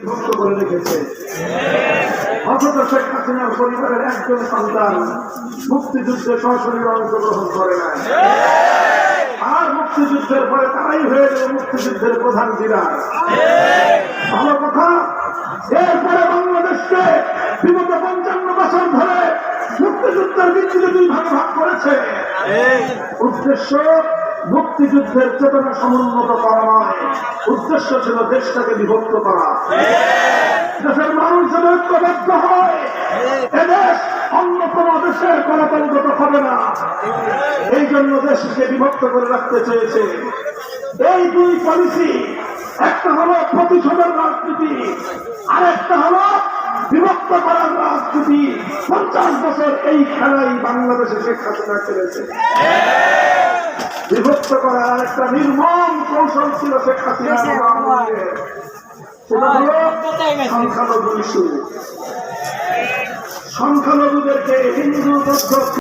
বিভক্ত রেখেছে। করে নাই। আর মুক্তিযুদ্ধের মুক্তিযুদ্ধের প্রধান ভালো কথা বিগত পঞ্চান্ন বছর ধরে মুক্তিযুদ্ধের ভিত্তিতে দুই ভাগে ভাগ করেছে। উদ্দেশ্য, মুক্তিযুদ্ধের চেতনা সমুন্নত করা নয়। উদ্দেশ্য ছিল দেশটাকে বিভক্ত করা। দেশের মানুষ যেন ঐক্যবদ্ধ হয় এদেশ অন্য কোন দেশের গণতন্ত্র হবে না। এই জন্য দেশকে বিভক্ত করে রাখতে চেয়েছে। এই দুই পলিসি একটা হলো প্রতিশোধের রাজনীতি আর একটা হলো বিভক্ত করার রাজনীতি। পঞ্চাশ বছর এই খেলাই বাংলাদেশে শেখ হাসিনা খেলেছে। বিভক্ত করার একটা নির্মম কৌশল ছিল শেখ হাসিনা সেটা হলো সংখ্যালঘু ইস্যু। সংখ্যালঘুদেরকে হিন্দু বৌদ্ধ